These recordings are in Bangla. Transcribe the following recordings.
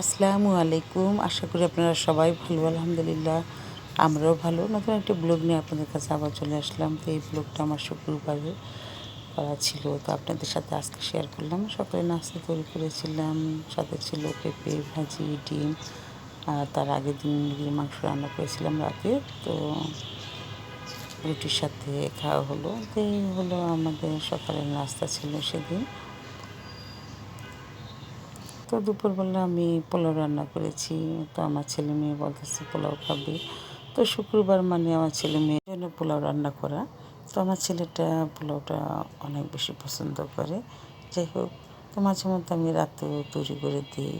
আসসালামু আলাইকুম। আশা করি আপনারা সবাই ভালো, আলহামদুলিল্লাহ। আমরাও ভালো। নতুন একটা ব্লগ নিয়ে আপনাদের কাছে আবার চলে আসলাম। তো এই ব্লগটা আমার শুক্রবারে করা ছিল। তো আপনাদের সাথে আজকে শেয়ার করলাম। সকালে নাস্তা তৈরি করেছিলাম। সাথে ছিল পেঁপে, ভাজি, ডিম। আর তার আগের দিন মুরগির মাংস রান্না করেছিলাম রাতে। তো রুটির সাথে খাওয়া হলো। তো এই হলো আমাদের সকালের নাস্তা ছিল সেদিন। তো দুপুরবেলা আমি পোলাও রান্না করেছি। তো আমার ছেলে মেয়ে বলতেছে, পোলাও খাবে? তো শুক্রবার মানে আমার ছেলে মেয়ের জন্য পোলাও রান্না করা। তো আমার ছেলেটা পোলাওটা অনেক বেশি পছন্দ করে। যাই হোক, তো মাঝে মধ্যে আমি রাতেও তৈরি করে দিই।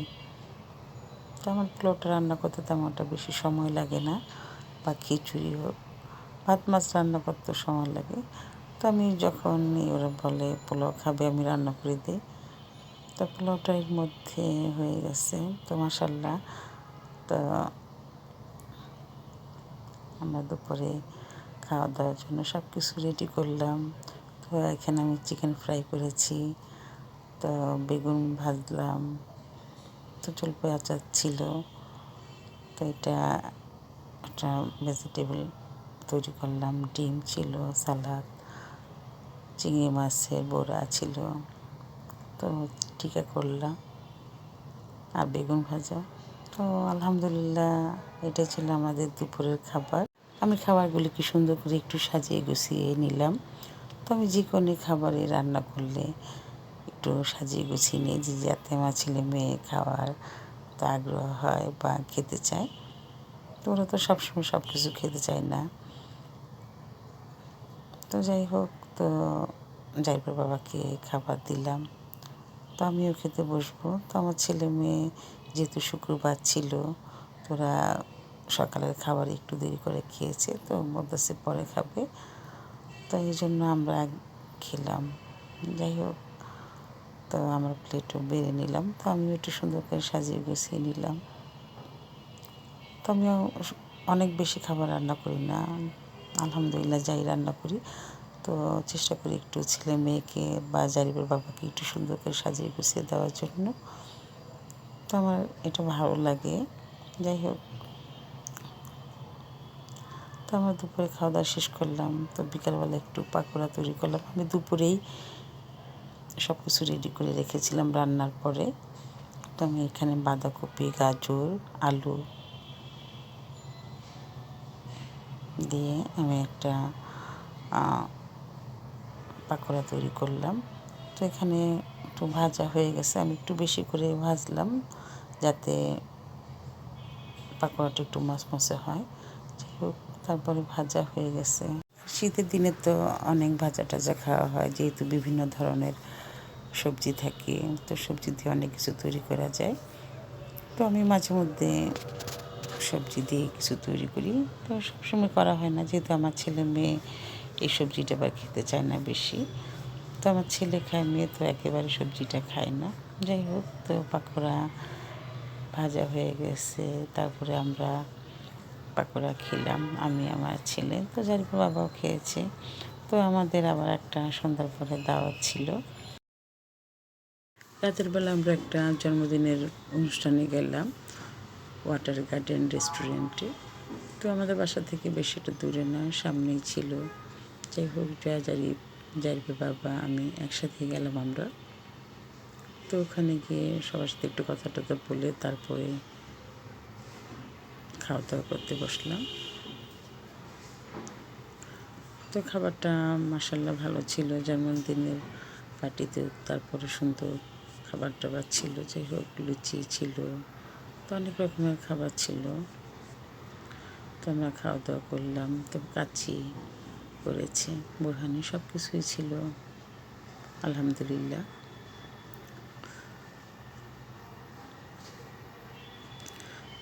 তো আমার পোলাওটা রান্না করতে তেমন একটা বেশি সময় লাগে না, বা খিচুড়ি হোক, ভাত মাছ রান্না করতে সময় লাগে। তো আমি যখন ওরা বলে পোলাও খাবে, আমি রান্না করে দিই। তো পোলাওটা এর মধ্যে হয়ে গেছে তো মাসাল্লাহ তো আমরা দুপুরে খাওয়া দাওয়ার জন্য সব কিছু রেডি করলাম। তো এখানে আমি চিকেন ফ্রাই করেছি, তো বেগুন ভাজলাম, তো জলপাই আচার ছিল। তো এটা একটা ভেজিটেবল তৈরি করলাম, ডিম ছিল, সালাদ, চিংড়ি মাছের বড়া ছিল। তো টিকা করলাম আর বেগুন ভাজা। তো আলহামদুলিল্লাহ এটা ছিল আমাদের দুপুরের খাবার। আমি খাবারগুলি কি সুন্দর করে একটু সাজিয়ে গুছিয়ে নিলাম। তো আমি যে কোনো খাবারে রান্না করলে একটু সাজিয়ে গুছিয়ে নিই, যে যাতে আমার ছেলে মেয়ে খাওয়ার তো আগ্রহ হয় বা খেতে চায়। তো ওরা তো সবসময় সব কিছু খেতে চায় না। তো যাই হোক, তো যাইবার বাবাকে খাবার দিলাম। তো আমিও খেতে বসবো। তো আমার ছেলে মেয়ে যেহেতু শুক্রবার ছিল তোরা সকালের খাবার একটু দেরি করে খেয়েছে, তো মধ্যে পরে খাবে। তো এই জন্য আমরা খেলাম। যাই হোক, তো আমরা প্লেটও বেড়ে নিলাম। তো আমিও একটু সুন্দর করে সাজিয়ে গুছিয়ে নিলাম। তো আমিও অনেক বেশি খাবার রান্না করি না। আলহামদুলিল্লাহ যাই রান্না করি। তো চেষ্টা করি একটু ছেলে মেয়েকে বা জারিবের বাবাকে একটু সুন্দর করে সাজিয়ে গুছিয়ে দেওয়ার জন্য। তো আমার এটা ভালো লাগে। যাই হোক। তো আমরা দুপুরে খাওয়া দাওয়া শেষ করলাম। তো বিকালবেলা একটু পাকোড়া তৈরি করলাম। আমি দুপুরেই সব কিছু রেডি করে রেখেছিলাম রান্নার পরে। তো আমি এখানে বাঁধাকপি, গাজর, আলু দিয়ে আমি একটা পাকোড়া তৈরি করলাম। তো এখানে একটু ভাজা হয়ে গেছে, আমি একটু বেশি করে ভাজলাম যাতে পাকোড়াটা একটু মচমচে হয়। যাই হোক তারপরে ভাজা হয়ে গেছে। শীতের দিনে তো অনেক ভাজা টাজা খাওয়া হয়, যেহেতু বিভিন্ন ধরনের সবজি থাকে, তো সবজি দিয়ে অনেক কিছু তৈরি করা যায়। তো আমি মাঝে মধ্যে সবজি দিয়ে কিছু তৈরি করি। তো সবসময় করা হয় না, যেহেতু আমার ছেলে মেয়ে এই সবজিটা আবার খেতে চায় না বেশি। তো আমার ছেলে খায়, মেয়ে তো একেবারে সবজিটা খায় না। যাই হোক, তো পাকোড়া ভাজা হয়ে গেছে। তারপরে আমরা পাকোড়া খেলাম, আমি, আমার ছেলে। তো যার বাবাও খেয়েছে। তো আমাদের আবার একটা সন্ধ্যার পরে দাওয়াত ছিল। রাতের বেলা আমরা একটা জন্মদিনের অনুষ্ঠানে গেলাম, ওয়াটার গার্ডেন রেস্টুরেন্টে। তো আমাদের বাসা থেকে বেশি একটা দূরে না, সামনেই ছিল যাই হোক, জয়া জারি জারিবে বাবা, আমি একসাথে গেলাম আমরা। তো ওখানে গিয়ে সবার সাথে একটু কথা টথা বলে তারপরে খাওয়া দাওয়া করতে বসলাম। তো খাবারটা মাসাল্লাহ ভালো ছিল জন্মদিনের পার্টিতে তারপরে সুন্দর খাবার টাবার ছিল, যাই হোক, লুচি ছিল, তো অনেক রকমের খাবার ছিল। তো আমরা খাওয়া দাওয়া করলাম তো কাচি করেছে। বোরহানি সব কিছুই ছিল। আলহামদুলিল্লাহ।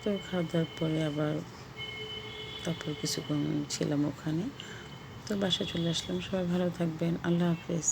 তো খাওয়া দাওয়ার পরে আবার তারপর কিছুক্ষণ ছিলাম ওখানে। তো বাসা চলে আসলাম। সবাই ভালো থাকবেন। আল্লাহ হাফেজ।